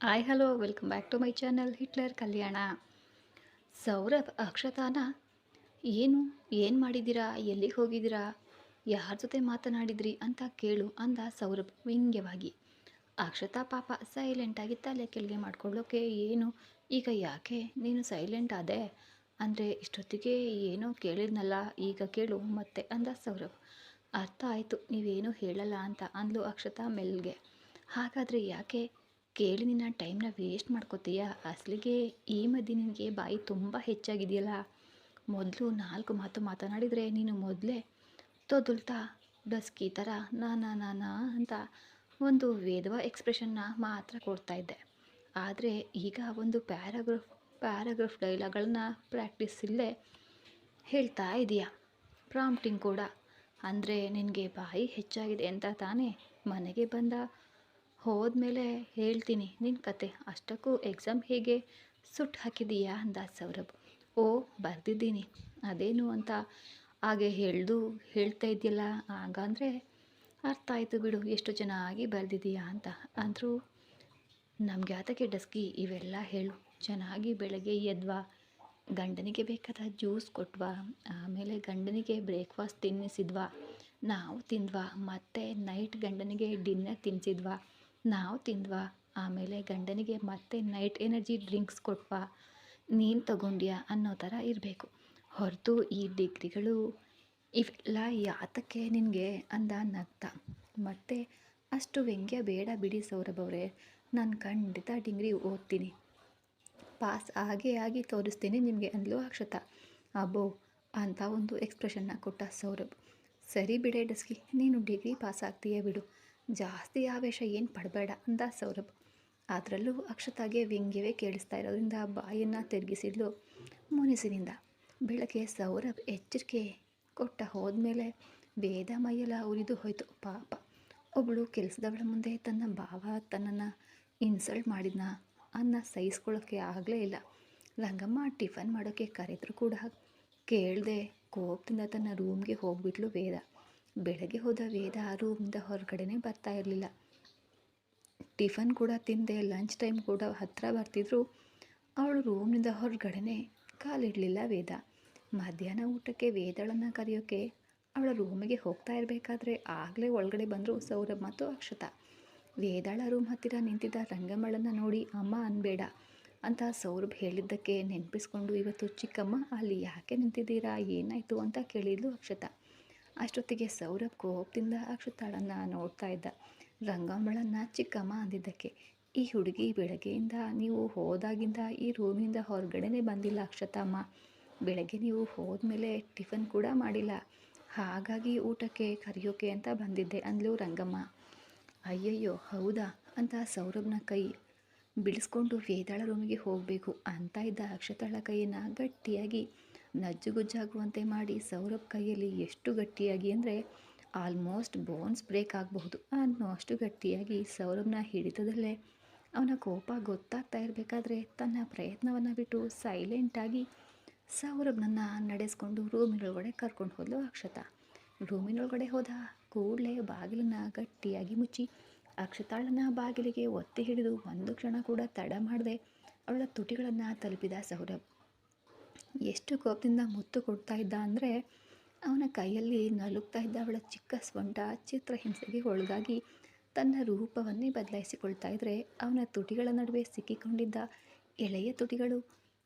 Hi hello welcome back to my channel Hitler Kalyana Saurabh ಅಕ್ಷತಾನ ಏನು ಏನು ಮಾಡಿದ್ದೀರಾ, ಎಲ್ಲಿಗೆ ಹೋಗಿದ್ದೀರಾ, ಯಾರ ಜೊತೆ ಮಾತನಾಡಿದ್ರಿ ಅಂತ ಕೇಳು ಅಂದ ಸೌರಭ್ ವ್ಯಂಗ್ಯವಾಗಿ. ಅಕ್ಷತಾ ಪಾಪ ಸೈಲೆಂಟಾಗಿ ತಲೆ ಕೆಳಗೆ ಮಾಡ್ಕೊಳ್ಳೋಕೆ ಏನು, ಈಗ ಯಾಕೆ ನೀನು ಸೈಲೆಂಟ್ ಆದೆ? ಅಂದರೆ ಇಷ್ಟೊತ್ತಿಗೆ ಏನೋ ಕೇಳಿದ್ನಲ್ಲ, ಈಗ ಕೇಳು ಮತ್ತೆ ಅಂದ ಸೌರಭ್. ಅರ್ಥ ಆಯಿತು, ನೀವೇನು ಹೇಳಲ್ಲ ಅಂತ ಅಂದ್ಲು ಅಕ್ಷತಾ ಮೆಲ್ಗೆ. ಹಾಗಾದರೆ ಯಾಕೆ ಕೇಳಿ ನಿನ್ನ ಟೈಮ್ನ ವೇಸ್ಟ್ ಮಾಡ್ಕೋತೀಯ? ಅಸಲಿಗೆ ಈ ಮಧ್ಯೆ ನಿನಗೆ ಬಾಯಿ ತುಂಬ ಹೆಚ್ಚಾಗಿದೆಯಲ್ಲ. ಮೊದಲು ನಾಲ್ಕು ಮಾತು ಮಾತನಾಡಿದರೆ ನೀನು ಮೊದಲೇ ತೊದುಲ್ತಾ ಡಸ್ಕಿ ಥರ ನಾ ನಾನಾ ಅಂತ ಒಂದು ವೇದವ ಎಕ್ಸ್ಪ್ರೆಷನ್ನ ಮಾತ್ರ ಕೊಡ್ತಾ ಇದ್ದೆ. ಆದರೆ ಈಗ ಒಂದು ಪ್ಯಾರಾಗ್ರಾಫ್ ಪ್ಯಾರಾಗ್ರಾಫ್ ಡೈಲಾಗ್ಗಳನ್ನ ಪ್ರಾಕ್ಟೀಸ್ ಇಲ್ಲೇ ಹೇಳ್ತಾ ಇದೆಯಾ. ಪ್ರಾಂಪ್ಟಿಂಗ್ ಕೂಡ. ಅಂದರೆ ನಿನಗೆ ಬಾಯಿ ಹೆಚ್ಚಾಗಿದೆ ಅಂತ ತಾನೇ ಮನೆಗೆ ಬಂದ ಹೋದ್ಮೇಲೆ ಹೇಳ್ತೀನಿ ನಿನ್ನ ಕತೆ. ಅಷ್ಟಕ್ಕೂ ಎಕ್ಸಾಮ್ ಹೇಗೆ? ಸುಟ್ಟು ಹಾಕಿದೀಯಾ ಅಂದ ಸೌರಭ್ ಓ, ಬರೆದಿದ್ದೀನಿ. ಅದೇನು ಅಂತ ಹಾಗೆ ಹೇಳ್ದು ಹೇಳ್ತಾ ಇದೆಯಲ್ಲ, ಹಾಗಂದರೆ ಅರ್ಥ ಆಯಿತು ಬಿಡು, ಎಷ್ಟು ಚೆನ್ನಾಗಿ ಬರೆದಿದ್ದೀಯಾ ಅಂತ. ಅಂದರೂ, ನಮಗೆ ಆತಕ್ಕೆ ಡಸ್ಕಿ ಇವೆಲ್ಲ ಹೇಳು. ಚೆನ್ನಾಗಿ ಬೆಳಗ್ಗೆ ಎದ್ವಾ, ಗಂಡನಿಗೆ ಬೇಕಾದ ಜ್ಯೂಸ್ ಕೊಟ್ವಾ, ಆಮೇಲೆ ಗಂಡನಿಗೆ ಬ್ರೇಕ್ಫಾಸ್ಟ್ ತಿನ್ನಿಸಿದ್ವಾ, ನಾವು ತಿಂದ್ವಾ, ಮತ್ತು ನೈಟ್ ಗಂಡನಿಗೆ ಡಿನ್ನರ್ ತಿನ್ನಿಸಿದ್ವಾ ನಾವು ತಿಂದ್ವಾ? ಆಮೇಲೆ ಗಂಡನಿಗೆ ಮತ್ತೆ ನೈಟ್ ಎನರ್ಜಿ ಡ್ರಿಂಕ್ಸ್ ಕೊಟ್ವಾ? ನೀನು ತಗೊಂಡ್ಯಾ? ಅನ್ನೋ ಥರ ಇರಬೇಕು. ಹೊರತು ಈ ಡಿಗ್ರಿಗಳು ಇವೆಲ್ಲ ಯಾತಕ್ಕೆ ನಿನಗೆ? ಅಂದ ನಗ್ತ. ಮತ್ತೆ, ಅಷ್ಟು ವ್ಯಂಗ್ಯ ಬೇಡ ಬಿಡಿ ಸೌರಭ್ ಅವರೇ ನಾನು ಖಂಡಿತ ಡಿಗ್ರಿ ಓದ್ತೀನಿ. ಪಾಸ್ ಆಗೇ ಆಗಿ ತೋರಿಸ್ತೀನಿ ನಿಮಗೆ ಅಂದ್ಲು ಅಕ್ಷತ. ಅಬ್ಬೋ! ಅಂತ ಒಂದು ಎಕ್ಸ್ಪ್ರೆಷನ್ನ ಕೊಟ್ಟ ಸೌರಭ್. ಸರಿ ಬಿಡೆ ಡಸ್ಕಿ, ನೀನು ಡಿಗ್ರಿ ಪಾಸ್ ಆಗ್ತೀಯ ಬಿಡು. ಜಾಸ್ತಿ ಆವೇಶ ಏನು ಪಡಬೇಡ ಅಂದ ಸೌರಭ್. ಅದರಲ್ಲೂ ಅಕ್ಷತಾಗೆ ವ್ಯಂಗ್ಯವೇ ಕೇಳಿಸ್ತಾ ಇರೋದ್ರಿಂದ ಬಾಯನ್ನು ತಿರುಗಿಸಿದ್ಲು ಮುನಿಸಿನಿಂದ. ಬೆಳಗ್ಗೆ ಸೌರಭ್ ಎಚ್ಚರಿಕೆ ಕೊಟ್ಟ ಹೋದ್ಮೇಲೆ ವೇದ ಮೈಯೆಲ್ಲ ಉರಿದು ಹೋಯಿತು. ಪಾಪ. ಒಬ್ಬಳು ಕೆಲಸದವಳ ಮುಂದೆ ತನ್ನ ಭಾವ ತನ್ನನ್ನು ಇನ್ಸಲ್ಟ್ ಮಾಡಿದ್ನ ಅನ್ನ ಸಹಿಸ್ಕೊಳ್ಳೋಕ್ಕೆ ಆಗಲೇ ಇಲ್ಲ. ರಂಗಮ್ಮ ಟಿಫನ್ ಮಾಡೋಕ್ಕೆ ಕರೆದ್ರು ಕೂಡ ಕೇಳದೆ ಕೋಪದಿಂದ ತನ್ನ ರೂಮ್ಗೆ ಹೋಗ್ಬಿಟ್ಲು ವೇದ. ಬೆಳಗ್ಗೆ ಹೋದ ವೇದ ರೂಮಿಂದ ಹೊರಗಡೆನೇ ಬರ್ತಾ ಇರಲಿಲ್ಲ. ಟಿಫನ್ ಕೂಡ ತಿಂದೆ ಲಂಚ್ ಟೈಮ್ ಕೂಡ ಹತ್ತಿರ ಬರ್ತಿದ್ರು. ಅವಳು ರೂಮ್ನಿಂದ ಹೊರಗಡೆನೆ ಕಾಲಿಡಲಿಲ್ಲ ವೇದ. ಮಧ್ಯಾಹ್ನ ಊಟಕ್ಕೆ ವೇದಳನ್ನು ಕರೆಯೋಕ್ಕೆ ಅವಳ ರೂಮಿಗೆ ಹೋಗ್ತಾ ಇರಬೇಕಾದ್ರೆ ಆಗಲೇ ಒಳಗಡೆ ಬಂದರು ಸೌರಭ್ ಮತ್ತು ಅಕ್ಷತ. ವೇದಾಳ ರೂಮ್ ಹತ್ತಿರ ನಿಂತಿದ್ದ ರಂಗಮ್ಮಳನ್ನು ನೋಡಿ ಅಮ್ಮ ಅನ್ಬೇಡ ಅಂತ ಸೌರಭ್ ಹೇಳಿದ್ದಕ್ಕೆ ನೆನಪಿಸ್ಕೊಂಡು ಇವತ್ತು ಚಿಕ್ಕಮ್ಮ ಅಲ್ಲಿ ಯಾಕೆ ನಿಂತಿದ್ದೀರಾ, ಏನಾಯಿತು ಅಂತ ಕೇಳಿದ್ಲು ಅಕ್ಷತಾ. ಅಷ್ಟೊತ್ತಿಗೆ ಸೌರಭ್ ಕೋಪದಿಂದ ಅಕ್ಷತಾಳನ್ನು ನೋಡ್ತಾ ಇದ್ದ. ರಂಗಮ್ಮಳನ್ನ ಚಿಕ್ಕಮ್ಮ ಅಂದಿದ್ದಕ್ಕೆ, ಈ ಹುಡುಗಿ ಬೆಳಗ್ಗೆಯಿಂದ ನೀವು ಹೋದಾಗಿಂದ ಈ ರೂಮಿಂದ ಹೊರಗಡೆನೇ ಬಂದಿಲ್ಲ ಅಕ್ಷತಮ್ಮ. ಬೆಳಗ್ಗೆ ನೀವು ಹೋದ್ಮೇಲೆ ಟಿಫನ್ ಕೂಡ ಮಾಡಿಲ್ಲ. ಹಾಗಾಗಿ ಊಟಕ್ಕೆ, ಕರೆಯೋಕೆ ಅಂತ ಬಂದಿದ್ದೆ ಅಂದ್ಲು ರಂಗಮ್ಮ. ಅಯ್ಯಯ್ಯೋ, ಹೌದಾ? ಅಂತ ಸೌರಭ್ನ ಕೈ ಬಿಡಿಸ್ಕೊಂಡು ವೇದಾಳ ರೂಮಿಗೆ ಹೋಗಬೇಕು ಅಂತ ಇದ್ದ ಅಕ್ಷತಾಳ ಕೈಯನ್ನು ಗಟ್ಟಿಯಾಗಿ ನಜ್ಜುಗುಜ್ಜಾಗುವಂತೆ ಮಾಡಿ ಸೌರಭ್ ಕೈಯಲ್ಲಿ ಎಷ್ಟು ಗಟ್ಟಿಯಾಗಿ ಅಂದರೆ ಆಲ್ಮೋಸ್ಟ್ ಬೋನ್ಸ್ ಬ್ರೇಕ್ ಆಗಬಹುದು. ಅನ್ನೋ ಅಷ್ಟು ಗಟ್ಟಿಯಾಗಿ ಸೌರಭ್ನ ಹಿಡಿತದಲ್ಲೇ ಅವನ ಕೋಪ ಗೊತ್ತಾಗ್ತಾ ಇರಬೇಕಾದ್ರೆ ತನ್ನ ಪ್ರಯತ್ನವನ್ನು ಬಿಟ್ಟು ಸೈಲೆಂಟಾಗಿ ಸೌರಭ್ನನ್ನು ನಡೆಸ್ಕೊಂಡು ರೂಮಿನೊಳಗಡೆ ಕರ್ಕೊಂಡು ಹೋದ್ಲು ಅಕ್ಷತ. ರೂಮಿನೊಳಗಡೆ ಹೋದ ಕೂಡಲೇ ಬಾಗಿಲನ್ನು ಗಟ್ಟಿಯಾಗಿ ಮುಚ್ಚಿ ಅಕ್ಷತಾಳನ್ನ ಬಾಗಿಲಿಗೆ ಒತ್ತಿ ಹಿಡಿದು ಒಂದು ಕ್ಷಣ ಕೂಡ ತಡ ಮಾಡದೆ ಅವಳ ತುಟಿಗಳನ್ನು ತಲುಪಿದ ಸೌರಭ್. ಎಷ್ಟು ಕೋಪದಿಂದ ಮುತ್ತು ಕೊಡ್ತಾ ಇದ್ದ ಅಂದರೆ ಅವನ ಕೈಯಲ್ಲಿ ನಲುಗ್ತಾ ಇದ್ದ ಅವಳ ಚಿಕ್ಕ ಸ್ವಂಟ ಚಿತ್ರಹಿಂಸೆಗೆ ಒಳಗಾಗಿ ತನ್ನ ರೂಪವನ್ನೇ ಬದಲಾಯಿಸಿಕೊಳ್ತಾ ಇದ್ದರೆ ಅವನ ತುಟಿಗಳ ನಡುವೆ ಸಿಕ್ಕಿಕೊಂಡಿದ್ದ ಎಳೆಯ ತುಟಿಗಳು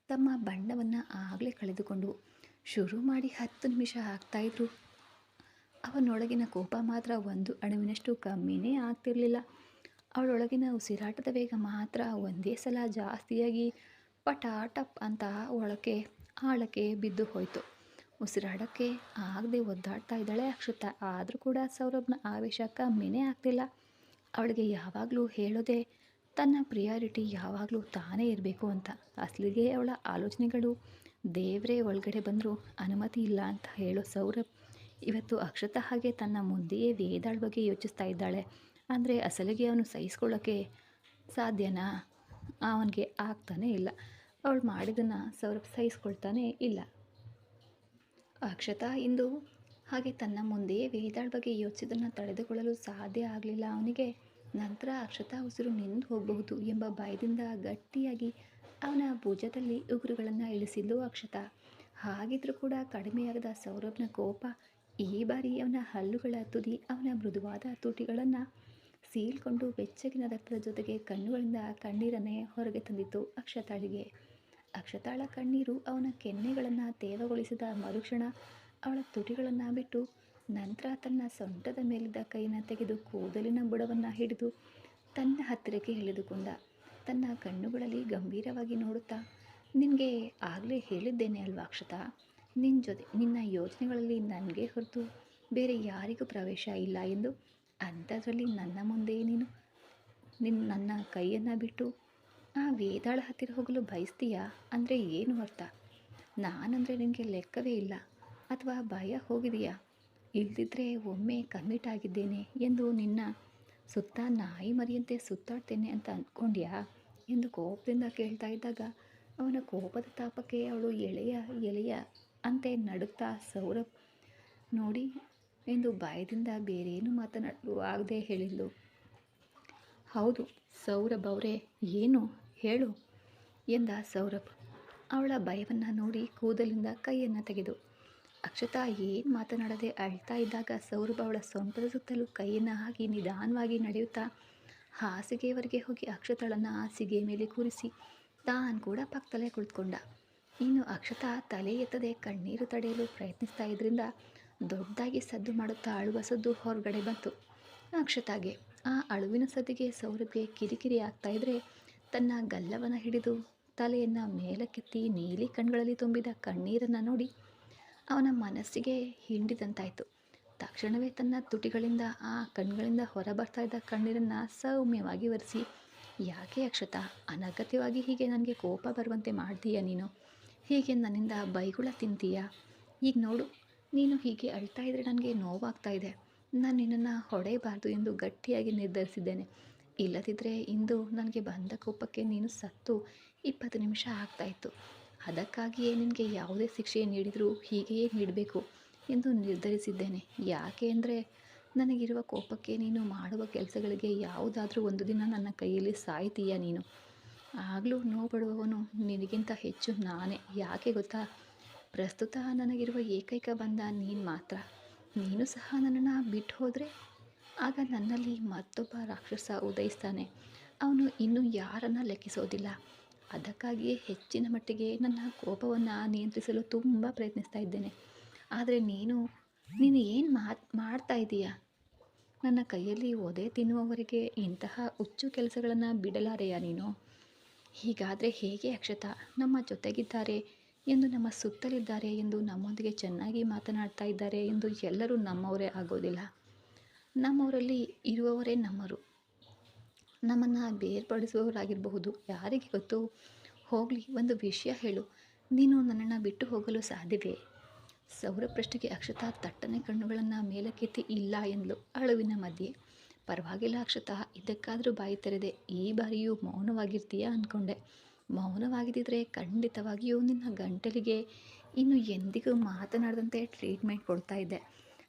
ತಮ್ಮ ಬಣ್ಣವನ್ನು ಆಗಲೇ ಕಳೆದುಕೊಂಡು ಶುರು ಮಾಡಿ ಹತ್ತು ನಿಮಿಷ ಆಗ್ತಾಯಿದ್ರು ಅವನೊಳಗಿನ ಕೋಪ ಮಾತ್ರ ಒಂದು ಅಣುವಿನಷ್ಟು ಕಮ್ಮಿನೇ ಆಗ್ತಿರಲಿಲ್ಲ. ಅವಳೊಳಗಿನ ಉಸಿರಾಟದ ವೇಗ ಮಾತ್ರ ಒಂದೇ ಸಲ ಜಾಸ್ತಿಯಾಗಿ ಪಟಾಟಪ್ ಅಂತ ಒಳಕ್ಕೆ ಆಳಕ್ಕೆ ಬಿದ್ದು ಹೋಯಿತು. ಉಸಿರಾಡೋಕ್ಕೆ ಆಗದೆ ಒದ್ದಾಡ್ತಾ ಇದ್ದಾಳೆ ಅಕ್ಷತ. ಆದರೂ ಕೂಡ ಸೌರಭ್ನ ಆವೇಶ ಮೆನೆ ಆಗ್ತಿಲ್ಲ. ಅವಳಿಗೆ ಯಾವಾಗಲೂ ಹೇಳೋದೆ, ತನ್ನ ಪ್ರಿಯಾರಿಟಿ ಯಾವಾಗಲೂ ತಾನೇ ಇರಬೇಕು ಅಂತ. ಅಸಲಿಗೆ ಅವಳ ಆಲೋಚನೆಗಳು, ದೇವರೇ ಒಳಗಡೆ ಬಂದರೂ ಅನುಮತಿ ಇಲ್ಲ ಅಂತ ಹೇಳೋ ಸೌರಭ್ ಇವತ್ತು ಅಕ್ಷತ ಹಾಗೆ ತನ್ನ ಮುಂದೆಯೇ ವೇದಾಳ ಬಗ್ಗೆ ಯೋಚಿಸ್ತಾ ಇದ್ದಾಳೆ. ಅಂದರೆ ಅಸಲಿಗೆ ಅವನು ಸಹಿಸ್ಕೊಳ್ಳೋಕ್ಕೆ ಸಾಧ್ಯನಾ? ಅವನಿಗೆ ಆಗ್ತಾನೇ ಇಲ್ಲ. ಅವಳು ಮಾಡಿದ್ದನ್ನು ಸೌರಭ್ ಸಹಿಸ್ಕೊಳ್ತಾನೆ ಇಲ್ಲ. ಅಕ್ಷತಾ ಇಂದು ಹಾಗೆ ತನ್ನ ಮುಂದೆಯೇ ವೇದಾಳ ಬಗ್ಗೆ ಯೋಚಿಸಿದ್ದನ್ನು ತಡೆದುಕೊಳ್ಳಲು ಸಾಧ್ಯ ಆಗಲಿಲ್ಲ. ಅವನಿಗೆ ನಂತರ ಅಕ್ಷತಾ ಉಸಿರು ನಿಂದು ಹೋಗಬಹುದು ಎಂಬ ಭಯದಿಂದ ಗಟ್ಟಿಯಾಗಿ ಅವನ ಭುಜದಲ್ಲಿ ಉಗುರುಗಳನ್ನು ಇಳಿಸಿದ್ದು ಅಕ್ಷತಾ. ಹಾಗಿದ್ರೂ ಕೂಡ ಕಡಿಮೆಯಾಗದ ಸೌರಭ್ನ ಕೋಪ ಈ ಬಾರಿ ಅವನ ಹಲ್ಲುಗಳ ತುದಿ, ಅವನ ಮೃದುವಾದ ತುಟಿಗಳನ್ನು ಸೀಲ್ಕೊಂಡು ಬೆಚ್ಚಗಿನ ರಕ್ತದ ಜೊತೆಗೆ ಕಣ್ಣುಗಳಿಂದ ಕಣ್ಣೀರನ್ನೇ ಹೊರಗೆ ತಂದಿತ್ತು ಅಕ್ಷತಾಳಿಗೆ. ಅಕ್ಷತಾಳ ಕಣ್ಣೀರು ಅವನ ಕೆನ್ನೆಗಳನ್ನು ತೇವಗೊಳಿಸಿದ ಮರುಕ್ಷಣ ಅವಳ ತುಟಿಗಳನ್ನು ಬಿಟ್ಟು ನಂತರ ತನ್ನ ಸೊಂಟದ ಮೇಲಿದ್ದ ಕೈನ ತೆಗೆದು ಕೂದಲಿನ ಬುಡವನ್ನು ಹಿಡಿದು ತನ್ನ ಹತ್ತಿರಕ್ಕೆ ಎಳೆದುಕೊಂಡ ತನ್ನ ಕಣ್ಣುಗಳಲ್ಲಿ ಗಂಭೀರವಾಗಿ ನೋಡುತ್ತಾ, ನಿನಗೆ ಆಗಲೇ ಹೇಳಿದ್ದೇನೆ ಅಲ್ವಾ ಅಕ್ಷತಾ? ನಿನ್ನ ಜೊತೆ, ನಿನ್ನ ಯೋಚನೆಗಳಲ್ಲಿ ನನಗೆ ಹೊರತು ಬೇರೆ ಯಾರಿಗೂ ಪ್ರವೇಶ ಇಲ್ಲ ಎಂದು? ಅಂಥದ್ರಲ್ಲಿ ನನ್ನ ಮುಂದೆ ನೀನು? ನಿನ್ನ ನನ್ನ ಕೈಯನ್ನು ಬಿಟ್ಟು ಆ ವೇದಾಳ ಹತ್ತಿರ ಹೋಗಲು ಬಯಸ್ತೀಯಾ ಅಂದರೆ ಏನು ಅರ್ಥ? ನಾನಂದರೆ ನಿನಗೆ ಲೆಕ್ಕವೇ ಇಲ್ಲ. ಅಥವಾ ಭಯ ಹೋಗಿದೆಯಾ? ಇಲ್ದಿದ್ರೆ ಒಮ್ಮೆ ಕಮಿಟ್ ಆಗಿದ್ದೇನೆ ಎಂದು ನಿನ್ನ ಸುತ್ತ ನಾಯಿ ಮರಿಯಂತೆ ಸುತ್ತಾಡ್ತೇನೆ ಅಂತ ಅಂದ್ಕೊಂಡ್ಯಾ ಎಂದು ಕೋಪದಿಂದ ಕೇಳ್ತಾ ಇದ್ದಾಗ ಅವನ ಕೋಪದ ತಾಪಕ್ಕೆ ಅವಳು ಎಳೆಯ ಎಳೆಯ ಅಂತೆ ನಡುತ್ತಾ ಸೌರಭ್, ನೋಡಿ ಎಂದು ಭಯದಿಂದ ಬೇರೇನು ಮಾತನಾಡಲು ಆಗದೆ ಹೇಳಿದ್ಲು. ಹೌದು, ಸೌರಭ್ ಅವರೇ, ಏನು? ಹೇಳು. ಎಂದ ಸೌರಭ್. ಅವಳ ಭಯವನ್ನು ನೋಡಿ ಕೂದಲಿಂದ ಕೈಯನ್ನು ತೆಗೆದು. ಅಕ್ಷತಾ ಏನು ಮಾತನಾಡದೆ ಅಳ್ತಾ ಇದ್ದಾಗ ಸೌರಭ್ ಅವಳ ಸೊಂಟದ ಸುತ್ತಲೂ ಕೈಯನ್ನು ಹಾಕಿ ನಿಧಾನವಾಗಿ ನಡೆಯುತ್ತಾ ಹಾಸಿಗೆಯವರೆಗೆ ಹೋಗಿ ಅಕ್ಷತಾಳನ್ನು ಹಾಸಿಗೆ ಮೇಲೆ ಕೂರಿಸಿ ತಾನು ಕೂಡ ಪಕ್ಕದಲ್ಲೇ ಕುಳಿತುಕೊಂಡ. ಇನ್ನು ಅಕ್ಷತಾ ತಲೆ ಎತ್ತದೆ ಕಣ್ಣೀರು ತಡೆಯಲು ಪ್ರಯತ್ನಿಸ್ತಾ ಇದ್ರಿಂದ ದೊಡ್ಡದಾಗಿ ಸದ್ದು ಮಾಡುತ್ತಾ ಅಳುವ ಸದ್ದು ಹೊರಗಡೆ ಬಂತು ಅಕ್ಷತಾಗೆ. ಆ ಅಳುವಿನ ಸದಿಗೆ ಸೌರಭ್ಗೆ ಕಿರಿಕಿರಿ ಆಗ್ತಾ ಇದ್ರೆ ತನ್ನ ಗಲ್ಲವನ್ನು ಹಿಡಿದು ತಲೆಯನ್ನು ಮೇಲಕ್ಕೆತ್ತಿ ನೀಲಿ ಕಣ್ಗಳಲ್ಲಿ ತುಂಬಿದ ಕಣ್ಣೀರನ್ನು ನೋಡಿ ಅವನ ಮನಸ್ಸಿಗೆ ಹಿಂಡಿದಂತಾಯಿತು. ತಕ್ಷಣವೇ ತನ್ನ ತುಟಿಗಳಿಂದ ಆ ಕಣ್ಗಳಿಂದ ಹೊರಬರ್ತಾ ಇದ್ದ ಕಣ್ಣೀರನ್ನು ಸೌಮ್ಯವಾಗಿ ಒರೆಸಿ, ಯಾಕೆ ಅಕ್ಷತ, ಅನಗತ್ಯವಾಗಿ ಹೀಗೆ ನನಗೆ ಕೋಪ ಬರುವಂತೆ ಮಾಡ್ತೀಯ ನೀನು? ಹೀಗೆ ನನ್ನಿಂದ ಬೈಗುಳ ತಿಂತೀಯ? ಈಗ ನೋಡು, ನೀನು ಹೀಗೆ ಅಳ್ತಾ ಇದ್ದರೆ ನನಗೆ ನೋವಾಗ್ತಾ ಇದೆ. ನಾನು ನಿನ್ನನ್ನು ಹೊಡೆಯಬಾರ್ದು ಎಂದು ಗಟ್ಟಿಯಾಗಿ ನಿರ್ಧರಿಸಿದ್ದೇನೆ. ಇಲ್ಲದಿದ್ದರೆ ಇಂದು ನನಗೆ ಬಂದ ಕೋಪಕ್ಕೆ ನೀನು ಸತ್ತು. ಇಪ್ಪತ್ತು ನಿಮಿಷ ಆಗ್ತಾಯಿತ್ತು. ಅದಕ್ಕಾಗಿಯೇ ನಿನಗೆ ಯಾವುದೇ ಶಿಕ್ಷೆ ನೀಡಿದರೂ ಹೀಗೆಯೇ ನೀಡಬೇಕು ಎಂದು ನಿರ್ಧರಿಸಿದ್ದೇನೆ. ಯಾಕೆ ಅಂದರೆ ನನಗಿರುವ ಕೋಪಕ್ಕೆ ನೀನು ಮಾಡುವ ಕೆಲಸಗಳಿಗೆ ಯಾವುದಾದ್ರೂ ಒಂದು ದಿನ ನನ್ನ ಕೈಯಲ್ಲಿ ಸಾಯ್ತೀಯ ನೀನು. ಆಗಲೂ ನೋವುಪಡುವವನು ನಿನಗಿಂತ ಹೆಚ್ಚು ನಾನೇ. ಯಾಕೆ ಗೊತ್ತಾ? ಪ್ರಸ್ತುತ ನನಗಿರುವ ಏಕೈಕ ಬಂಧ ನೀನು ಮಾತ್ರ. ನೀನು ಸಹ ನನ್ನನ್ನು ಬಿಟ್ಟು ಹೋದರೆ? ಆಗ ನನ್ನಲ್ಲಿ ಮತ್ತೊಬ್ಬ ರಾಕ್ಷಸ ಉದಯಿಸ್ತಾನೆ. ಅವನು ಇನ್ನೂ ಯಾರನ್ನು ಲೆಕ್ಕಿಸೋದಿಲ್ಲ. ಅದಕ್ಕಾಗಿಯೇ ಹೆಚ್ಚಿನ ಮಟ್ಟಿಗೆ ನನ್ನ ಕೋಪವನ್ನು ನಿಯಂತ್ರಿಸಲು ತುಂಬ ಪ್ರಯತ್ನಿಸ್ತಾ ಇದ್ದೇನೆ. ಆದರೆ ನೀನು ನೀನು ಏನು ಮಾಡ್ತಾ ಇದ್ದೀಯಾ ನನ್ನ ಕೈಯಲ್ಲಿ ಒದೆ ತಿನ್ನುವವರಿಗೆ ಇಂತಹ ಹುಚ್ಚು ಕೆಲಸಗಳನ್ನು ಬಿಡಲಾರೆಯಾ ನೀನು? ಹೀಗಾದರೆ ಹೇಗೆ ಅಕ್ಷತಾ? ನಮ್ಮ ಜೊತೆಗಿದ್ದಾರೆ. ಎಂದು ನಮ್ಮ ಸುತ್ತಲಿದ್ದಾರೆ ಎಂದು ನಮ್ಮೊಂದಿಗೆ ಚೆನ್ನಾಗಿ ಮಾತನಾಡ್ತಾ ಇದ್ದಾರೆ ಎಂದು ಎಲ್ಲರೂ ನಮ್ಮವರೇ ಆಗೋದಿಲ್ಲ. ನಮ್ಮವರಲ್ಲಿ ಇರುವವರೇ ನಮ್ಮರು. ನಮ್ಮನ್ನು ಬೇರ್ಪಡಿಸುವವರಾಗಿರಬಹುದು. ಯಾರಿಗೆ ಗೊತ್ತು? ಹೋಗಲಿ, ಒಂದು ವಿಷಯ ಹೇಳು. ನೀನು ನನ್ನನ್ನು ಬಿಟ್ಟು ಹೋಗಲು ಸಾಧ್ಯವೇ? ಸೌರ ಪ್ರಶ್ನೆಗೆ ಅಕ್ಷತಾ ತಟ್ಟನೆ ಕಣ್ಣುಗಳನ್ನು ಮೇಲಕ್ಕೆತ್ತಿ, ಇಲ್ಲ ಎಂದಳು ಅಳುವಿನ ಮಧ್ಯೆ. ಪರವಾಗಿಲ್ಲ ಅಕ್ಷತಾ, ಇದಕ್ಕಾದರೂ ಬಾಯಿ ತೆರೆದೆ, ಈ ಬಾರಿಯೂ ಮೌನವಾಗಿರ್ತೀಯಾ ಅಂದ್ಕೊಂಡೆ ಮೌನವಾಗಿದ್ದರೆ ಖಂಡಿತವಾಗಿಯೂ ನಿನ್ನ ಗಂಟಲಿಗೆ ಇನ್ನು ಎಂದಿಗೂ ಮಾತನಾಡದಂತೆ ಟ್ರೀಟ್ಮೆಂಟ್ ಕೊಡ್ತಾ ಇದ್ದೆ.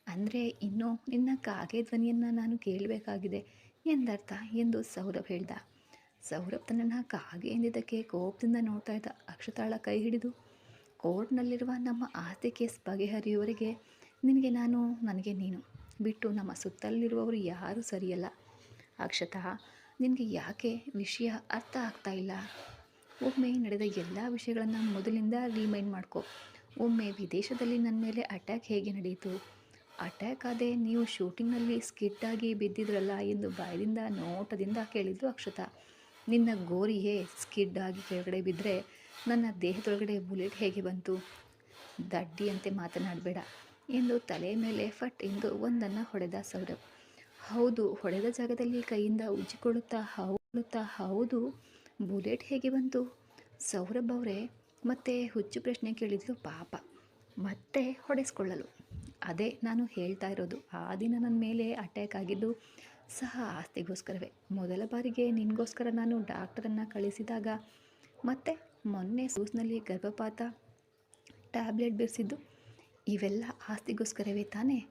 ಅಂದರೆ ಇನ್ನು ನಿನ್ನ ಕಾಗೆ ಧ್ವನಿಯನ್ನು ನಾನು ಕೇಳಬೇಕಾಗಿದೆ. ಎಂದರ್ಥ? ಎಂದು ಸೌರಭ್ ಹೇಳ್ದ. ಸೌರಭ್ ತನ್ನನ್ನು ಕಾಗೆ ಎಂದಿದ್ದಕ್ಕೆ ಕೋಪದಿಂದ ನೋಡ್ತಾ ಇದ್ದ ಅಕ್ಷತಾಳ ಕೈ ಹಿಡಿದು, ಕೋರ್ಟ್ನಲ್ಲಿರುವ ನಮ್ಮ ಆಸ್ತಿ ಕೇಸ್ ಬಗೆಹರಿಯುವವರಿಗೆ ನಿನಗೆ ನಾನು, ನನಗೆ ನೀನು ಬಿಟ್ಟು ನಮ್ಮ ಸುತ್ತಲಿರುವವರು ಯಾರೂ ಸರಿಯಲ್ಲ. ಅಕ್ಷತಃ, ನಿನಗೆ ಯಾಕೆ ವಿಷಯ ಅರ್ಥ ಆಗ್ತಾ ಇಲ್ಲ? ಒಮ್ಮೆ ನಡೆದ ಎಲ್ಲ ವಿಷಯಗಳನ್ನು ಮೊದಲಿಂದ ರಿಮೈಂಡ್ ಮಾಡ್ಕೊ. ಒಮ್ಮೆ ವಿದೇಶದಲ್ಲಿ ನನ್ನ ಮೇಲೆ ಅಟ್ಯಾಕ್ ಹೇಗೆ ನಡೆಯಿತು ಅಟ್ಯಾಕ್ ಆದರೆ ನೀವು ಶೂಟಿಂಗ್ನಲ್ಲಿ ಸ್ಕಿಟ್ಟಾಗಿ ಬಿದ್ದಿದ್ರಲ್ಲ ಎಂದು ಬಾಯದಿಂದ ನೋಟದಿಂದ ಕೇಳಿದ್ದು ಅಕ್ಷತಾ. ನಿನ್ನ ಗೋರಿಯೇ ಸ್ಕಿಡ್ ಆಗಿ ಕೆಳಗಡೆ ಬಿದ್ದರೆ ನನ್ನ ದೇಹದೊಳಗಡೆ ಬುಲೆಟ್ ಹೇಗೆ ಬಂತು? ದಡ್ಡಿಯಂತೆ ಮಾತನಾಡಬೇಡ ಎಂದು ತಲೆ ಮೇಲೆ ಫಟ್ ಎಂದು ಒಂದನ್ನು ಹೊಡೆದ ಸೌರಭ್. ಹೌದು, ಹೊಡೆದ ಜಾಗದಲ್ಲಿ ಕೈಯಿಂದ ಉಜ್ಜಿಕೊಳ್ಳುತ್ತಾ ಹೌಳುತ್ತಾ ಹೌದು. ಬುಲೆಟ್ ಹೇಗೆ ಬಂತು? ಸೌರಭ್ ಅವರೇ ಮತ್ತೆ ಹುಚ್ಚು ಪ್ರಶ್ನೆ ಕೇಳಿದ್ಲು ಪಾಪ. ಮತ್ತೆ ಹೊಡೆಸ್ಕೊಳ್ಳಲು. ಅದೇ ನಾನು ಹೇಳ್ತಾ ಇರೋದು. ಆ ದಿನ ನನ್ನ ಮೇಲೆ ಅಟ್ಯಾಕ್ ಆಗಿದ್ದು ಸಹ ಆಸ್ತಿಗೋಸ್ಕರವೇ. ಮೊದಲ ಬಾರಿಗೆ ನಿನಗೋಸ್ಕರ ನಾನು ಡಾಕ್ಟರನ್ನು ಕಳಿಸಿದಾಗ ಮತ್ತೆ ಮೊನ್ನೆ ಸೂಸ್ನಲ್ಲಿ ಗರ್ಭಪಾತ ಟ್ಯಾಬ್ಲೆಟ್ ಬೆರೆಸಿದ್ದು ಇವೆಲ್ಲ ಆಸ್ತಿಗೋಸ್ಕರವೇ ತಾನೇ?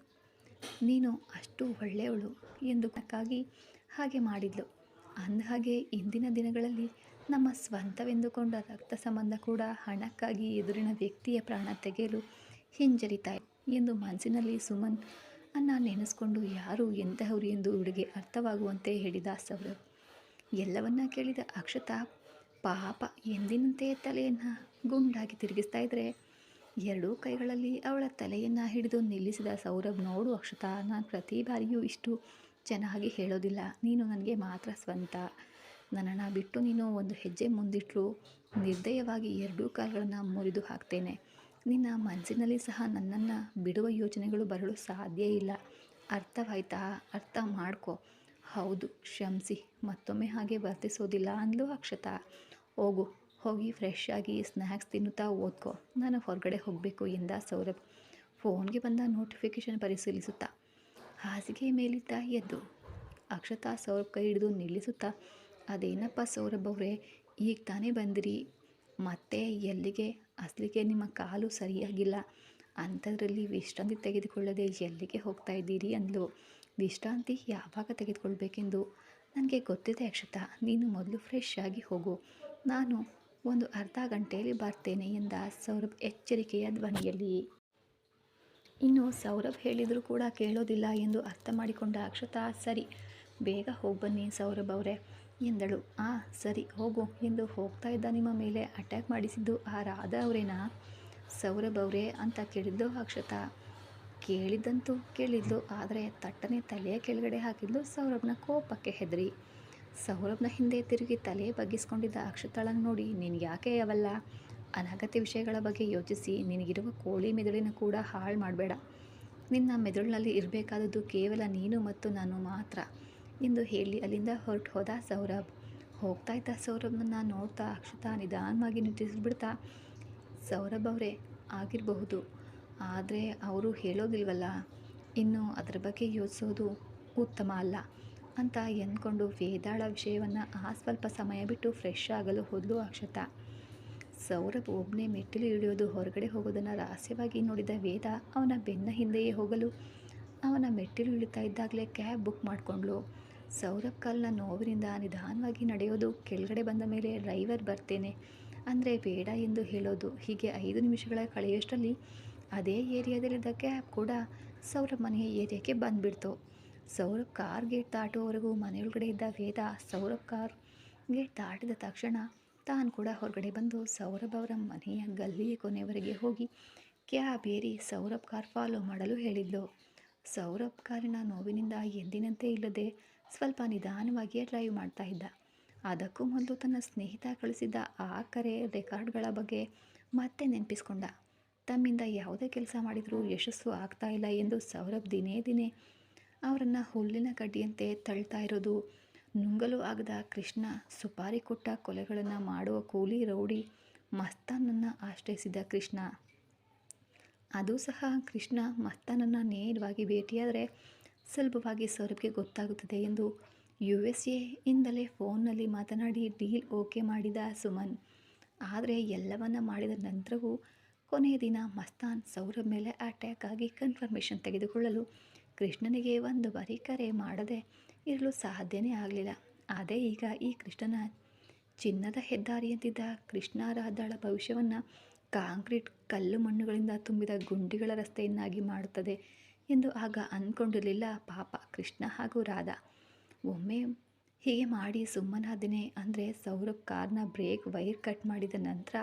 ನೀನು ಅಷ್ಟು ಒಳ್ಳೆಯವಳು ಎಂದು ಹಾಗೆ ಮಾಡಿದ್ಲು. ಅಂದಹಾಗೆ ಇಂದಿನ ದಿನಗಳಲ್ಲಿ ನಮ್ಮ ಸ್ವಂತವೆಂದುಕೊಂಡ ರಕ್ತ ಸಂಬಂಧ ಕೂಡ ಹಣಕ್ಕಾಗಿ ಎದುರಿನ ವ್ಯಕ್ತಿಯ ಪ್ರಾಣ ತೆಗೆಯಲು ಹಿಂಜರಿತಾ ಎಂದು ಮನಸ್ಸಿನಲ್ಲಿ ಸುಮನ್ ಅನ್ನ ನೆನೆಸ್ಕೊಂಡು ಯಾರು ಎಂತಹವರು ಎಂದು ಹುಡುಗಿ ಅರ್ಥವಾಗುವಂತೆ ಹೇಳಿದ ಸೌರವ್. ಎಲ್ಲವನ್ನ ಕೇಳಿದ ಅಕ್ಷತಾ, ಪಾಪ ಎಂದಿನಂತೆ ತಲೆಯನ್ನು ಗುಂಡಾಗಿ ತಿರುಗಿಸ್ತಾ ಇದ್ರೆ ಎರಡೂ ಕೈಗಳಲ್ಲಿ ಅವಳ ತಲೆಯನ್ನು ಹಿಡಿದು ನಿಲ್ಲಿಸಿದ ಸೌರಭ್ ನೋಡು ಅಕ್ಷತಾ, ನಾನು ಪ್ರತಿ ಬಾರಿಯೂ ಇಷ್ಟು ಚೆನ್ನಾಗಿ ಹೇಳೋದಿಲ್ಲ. ನೀನು ನನಗೆ ಮಾತ್ರ ಸ್ವಂತ. ನನ್ನನ್ನು ಬಿಟ್ಟು ನೀನು ಒಂದು ಹೆಜ್ಜೆ ಮುಂದಿಟ್ಟರೂ ನಿರ್ದಯವಾಗಿ ಎರಡೂ ಕಾಲುಗಳನ್ನು ಮುರಿದು ಹಾಕ್ತೇನೆ. ನಿನ್ನ ಮನಸ್ಸಿನಲ್ಲಿ ಸಹ ನನ್ನನ್ನು ಬಿಡುವ ಯೋಚನೆಗಳು ಬರಲು ಸಾಧ್ಯ ಇಲ್ಲ. ಅರ್ಥವಾಯ್ತಾ? ಅರ್ಥ ಮಾಡ್ಕೋ. ಹೌದು, ಕ್ಷಮಿಸಿ. ಮತ್ತೊಮ್ಮೆ ಹಾಗೆ ವರ್ತಿಸೋದಿಲ್ಲ ಅಂದ್ಲು ಅಕ್ಷತಾ. ಹೋಗು, ಹೋಗಿ ಫ್ರೆಶ್ ಆಗಿ ಸ್ನ್ಯಾಕ್ಸ್ ತಿನ್ನುತ್ತಾ ಓದ್ಕೋ. ನಾನು ಹೊರಗಡೆ ಹೋಗಬೇಕು ಎಂದ ಸೌರಭ್. ಫೋನ್ಗೆ ಬಂದ ನೋಟಿಫಿಕೇಷನ್ ಪರಿಶೀಲಿಸುತ್ತಾ. ಹಾಸಿಗೆ ಮೇಲಿದ್ದ ಎದ್ದು ಅಕ್ಷತಾ ಸೌರಭ್ ಕೈ ಹಿಡಿದು ನಿಲ್ಲಿಸುತ್ತಾ, ಅದೇನಪ್ಪ ಸೌರಭ್ ಅವರೇ, ಈಗ ತಾನೇ ಬಂದಿರಿ? ಮತ್ತೆ ಎಲ್ಲಿಗೆ? ಅಸಲಿಗೆ ನಿಮ್ಮ ಕಾಲು ಸರಿಯಾಗಿಲ್ಲ. ಅಂಥದ್ರಲ್ಲಿ ವಿಶ್ರಾಂತಿ ತೆಗೆದುಕೊಳ್ಳದೆ ಎಲ್ಲಿಗೆ ಹೋಗ್ತಾ ಇದ್ದೀರಿ? ಅಂದಳು ವಿಶ್ರಾಂತಿ ಯಾವಾಗ ತೆಗೆದುಕೊಳ್ಬೇಕೆಂದು? ನನಗೆ ಗೊತ್ತಿದೆ ಅಕ್ಷತಾ, ನೀನು ಮೊದಲು ಫ್ರೆಶ್ ಆಗಿ ಹೋಗು. ನಾನು ಒಂದು ಅರ್ಧ ಗಂಟೆಯಲ್ಲಿ ಬರ್ತೇನೆ ಎಂದ ಸೌರಭ್ ಎಚ್ಚರಿಕೆಯ ಧ್ವನಿಯಲ್ಲಿ. ಇನ್ನು ಸೌರಭ್ ಹೇಳಿದರೂ ಕೂಡ ಕೇಳೋದಿಲ್ಲ ಎಂದು ಅರ್ಥ ಮಾಡಿಕೊಂಡ ಅಕ್ಷತಾ, ಸರಿ, ಬೇಗ ಹೋಗ್ಬನ್ನಿ ಸೌರಭ್ ಅವರೇ ಎಂದಳು. ಆ, ಸರಿ, ಹೋಗು ಎಂದು ಹೋಗ್ತಾ ಇದ್ದ ನಿಮ್ಮ ಮೇಲೆ ಅಟ್ಯಾಕ್ ಮಾಡಿಸಿದ್ದು ಆ ರಾಧಾ ಅವರೇನಾ? ಸೌರಭ್ ಅವರೇ ಅಂತ ಕೇಳಿದ್ದು ಅಕ್ಷತಾ. ಕೇಳಿದ್ದಂತೂ ಕೇಳಿದ್ಲು, ಆದರೆ ತಟ್ಟನೆ ತಲೆಯ ಕೆಳಗಡೆ ಹಾಕಿದ್ಲು ಸೌರಭ್ನ ಕೋಪಕ್ಕೆ ಹೆದರಿ. ಸೌರಭ್ನ ಹಿಂದೆ ತಿರುಗಿ ತಲೆ ಬಗ್ಗಿಸ್ಕೊಂಡಿದ್ದ ಅಕ್ಷತಾಳನ್ನು ನೋಡಿ, ನೀನು ಯಾಕೆ ಅವೆಲ್ಲ? ಅನಗತ್ಯ ವಿಷಯಗಳ ಬಗ್ಗೆ ಯೋಚಿಸಿ, ನಿನಗಿರುವ ಕೋಳಿ ಮೆದುಳಿನ ಕೂಡ ಹಾಳು ಮಾಡಬೇಡ. ನಿನ್ನ ಮೆದುಳಿನಲ್ಲಿ ಇರಬೇಕಾದದ್ದು ಕೇವಲ ನೀನು ಮತ್ತು ನಾನು ಮಾತ್ರ ಎಂದು ಹೇಳಿ ಅಲ್ಲಿಂದ ಹೊರಟು ಹೋದ ಸೌರಭ್. ಹೋಗ್ತಾ ಇದ್ದ ಸೌರಭ್ನನ್ನ ನೋಡ್ತಾ ಅಕ್ಷತಾ ನಿಧಾನವಾಗಿ ನಿಂತಿಸ್ಬಿಡ್ತಾ ಸೌರಭ್ ಅವರೇ, ಆಗಿರಬಹುದು. ಆದರೆ ಅವರು ಹೇಳೋದಿಲ್ವಲ್ಲ? ಇನ್ನು ಅದರ ಬಗ್ಗೆ ಯೋಚಿಸೋದು ಉತ್ತಮ ಅಲ್ಲ ಅಂತ ಎಂದ್ಕೊಂಡು ವೇದಾಳ ವಿಷಯವನ್ನು ಆ ಸ್ವಲ್ಪ ಸಮಯ ಬಿಟ್ಟು ಫ್ರೆಶ್ ಆಗಲು ಹೋದಲು ಅಕ್ಷತಾ. ಸೌರಭ್ ಒಬ್ಬನೇ ಮೆಟ್ಟಿಲು ಇಳಿಯೋದು ಹೊರಗಡೆ ಹೋಗೋದನ್ನು ರಹಸ್ಯವಾಗಿ ನೋಡಿದ ವೇದ ಅವನ ಬೆನ್ನ ಹಿಂದೆಯೇ ಹೋಗಲು ಅವನ ಮೆಟ್ಟಿಲು ಇಳಿತಾ ಇದ್ದಾಗಲೇ ಕ್ಯಾಬ್ ಬುಕ್ ಮಾಡಿಕೊಂಡ್ಳು ಸೌರಭ್ ಕಾಲ್ನ ನೋವಿನಿಂದ ನಿಧಾನವಾಗಿ ನಡೆಯೋದು ಕೆಳಗಡೆ ಬಂದ ಮೇಲೆ ಡ್ರೈವರ್ ಬರ್ತೇನೆ ಅಂದರೆ ಬೇಡ ಎಂದು ಹೇಳೋದು. ಹೀಗೆ ಐದು ನಿಮಿಷಗಳ ಕಳೆಯೋಷ್ಟರಲ್ಲಿ ಅದೇ ಏರಿಯಾದಲ್ಲಿದ್ದ ಕ್ಯಾಬ್ ಕೂಡ ಸೌರಭ್ ಮನೆಯ ಏರಿಯಾಕ್ಕೆ ಬಂದುಬಿಡ್ತು. ಸೌರಭ್ ಕಾರ್ ಗೇಟ್ ದಾಟುವವರೆಗೂ ಮನೆಯೊಳಗಡೆ ಇದ್ದ ವೇದ ಸೌರಭ್ ಕಾರ್ ಗೇಟ್ ದಾಟಿದ ತಕ್ಷಣ ತಾನು ಕೂಡ ಹೊರಗಡೆ ಬಂದು ಸೌರಭ್ ಅವರ ಮನೆಯ ಗಲ್ಲಿಯ ಕೊನೆಯವರೆಗೆ ಹೋಗಿ ಕ್ಯಾಬ್ ಏರಿ ಸೌರಭ್ ಕಾರ್ ಫಾಲೋ ಮಾಡಲು ಹೇಳಿದ್ಲು. ಸೌರಭ್ ಕಾರಿನ ನೋವಿನಿಂದ ಎಂದಿನಂತೆ ಇಲ್ಲದೆ ಸ್ವಲ್ಪ ನಿಧಾನವಾಗಿಯೇ ಡ್ರೈವ್ ಮಾಡ್ತಾ ಇದ್ದ. ಅದಕ್ಕೂ ಮೊದಲು ತನ್ನ ಸ್ನೇಹಿತ ಕಳಿಸಿದ್ದ ಆ ಕರೆ ರೆಕಾರ್ಡ್ಗಳ ಬಗ್ಗೆ ಮತ್ತೆ ನೆನಪಿಸ್ಕೊಂಡ. ತಮ್ಮಿಂದ ಯಾವುದೇ ಕೆಲಸ ಮಾಡಿದರೂ ಯಶಸ್ಸು ಆಗ್ತಾ ಇಲ್ಲ ಎಂದು ಸೌರಭ್ ದಿನೇ ದಿನೇ ಅವರನ್ನು ಹುಲ್ಲಿನ ಕಡ್ಡಿಯಂತೆ ತಳ್ತಾ ಇರೋದು ನುಂಗಲು ಆಗದ ಕೃಷ್ಣ ಸುಪಾರಿ ಕೊಟ್ಟ ಕೊಲೆಗಳನ್ನು ಮಾಡುವ ಕೂಲಿ ರೌಡಿ ಮಸ್ತಾನನ್ನು ಆಶ್ರಯಿಸಿದ ಕೃಷ್ಣ. ಅದು ಸಹ ಕೃಷ್ಣ ಮಸ್ತಾನನ್ನು ನೇರವಾಗಿ ಭೇಟಿಯಾದರೆ ಸುಲಭವಾಗಿ ಸೌರಭ್ಗೆ ಗೊತ್ತಾಗುತ್ತದೆ ಎಂದು ಯು ಎಸ್ ಎ ಇಂದಲೇ ಫೋನ್ನಲ್ಲಿ ಮಾತನಾಡಿ ಡೀಲ್ ಓಕೆ ಮಾಡಿದ ಸುಮನ್. ಆದರೆ ಎಲ್ಲವನ್ನ ಮಾಡಿದ ನಂತರವೂ ಕೊನೆಯ ದಿನ ಮಸ್ತಾನ್ ಸೌರಭ್ ಮೇಲೆ ಅಟ್ಯಾಕ್ ಆಗಿ ಕನ್ಫರ್ಮೇಷನ್ ತೆಗೆದುಕೊಳ್ಳಲು ಕೃಷ್ಣನಿಗೆ ಒಂದು ಬಾರಿ ಕರೆ ಮಾಡದೆ ಇರಲು ಸಾಧ್ಯನೇ ಆಗಲಿಲ್ಲ. ಅದೇ ಈಗ ಈ ಕೃಷ್ಣನ ಚಿನ್ನದ ಹೆದ್ದಾರಿಯಂತಿದ್ದ ಕೃಷ್ಣ ರಾಧಾಳ ಭವಿಷ್ಯವನ್ನು ಕಾಂಕ್ರೀಟ್ ಕಲ್ಲು ಮಣ್ಣುಗಳಿಂದ ತುಂಬಿದ ಗುಂಡಿಗಳ ರಸ್ತೆಯನ್ನಾಗಿ ಮಾಡುತ್ತದೆ ಎಂದು ಆಗ ಅಂದ್ಕೊಂಡಿರಲಿಲ್ಲ ಪಾಪ ಕೃಷ್ಣ ಹಾಗೂ ರಾಧಾ. ಒಮ್ಮೆ ಹೀಗೆ ಮಾಡಿ ಸುಮ್ಮನಾದಿನೇ ಅಂದರೆ ಸೌರಭ್ ಕಾರ್ನ ಬ್ರೇಕ್ ವೈರ್ ಕಟ್ ಮಾಡಿದ ನಂತರ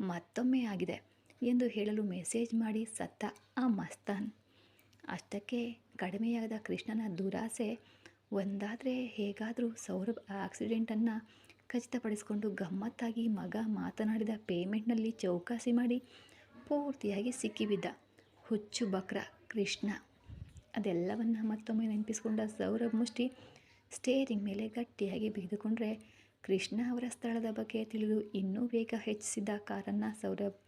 ಮತ್ತೊಮ್ಮೆ ಆಗಿದೆ ಎಂದು ಹೇಳಲು ಮೆಸೇಜ್ ಮಾಡಿ ಸತ್ತ ಆ ಮಸ್ತಾನ್. ಅಷ್ಟಕ್ಕೆ ಕಡಿಮೆಯಾದ ಕೃಷ್ಣನ ದುರಾಸೆ ಒಂದಾದರೆ ಹೇಗಾದರೂ ಸೌರಭ್ ಆಕ್ಸಿಡೆಂಟನ್ನು ಖಚಿತಪಡಿಸಿಕೊಂಡು ಗಮ್ಮತ್ತಾಗಿ ಮಗ ಮಾತನಾಡಿದ ಪೇಮೆಂಟ್ನಲ್ಲಿ ಚೌಕಾಸಿ ಮಾಡಿ ಪೂರ್ತಿಯಾಗಿ ಸಿಕ್ಕಿಬಿದ್ದ ಹುಚ್ಚು ಬಕ್ರ ಕೃಷ್ಣ. ಅದೆಲ್ಲವನ್ನು ಮತ್ತೊಮ್ಮೆ ನೆನಪಿಸಿಕೊಂಡ ಸೌರಭ್ ಮುಷ್ಟಿ ಸ್ಟೇರಿಂಗ್ ಮೇಲೆ ಗಟ್ಟಿಯಾಗಿ ಬಿಗಿದುಕೊಂಡ್ರೆ ಕೃಷ್ಣ ಅವರ ಸ್ಥಳದ ಬಗ್ಗೆ ತಿಳಿದು ಇನ್ನೂ ವೇಗ ಹೆಚ್ಚಿಸಿದ ಕಾರನ್ನು ಸೌರಭ್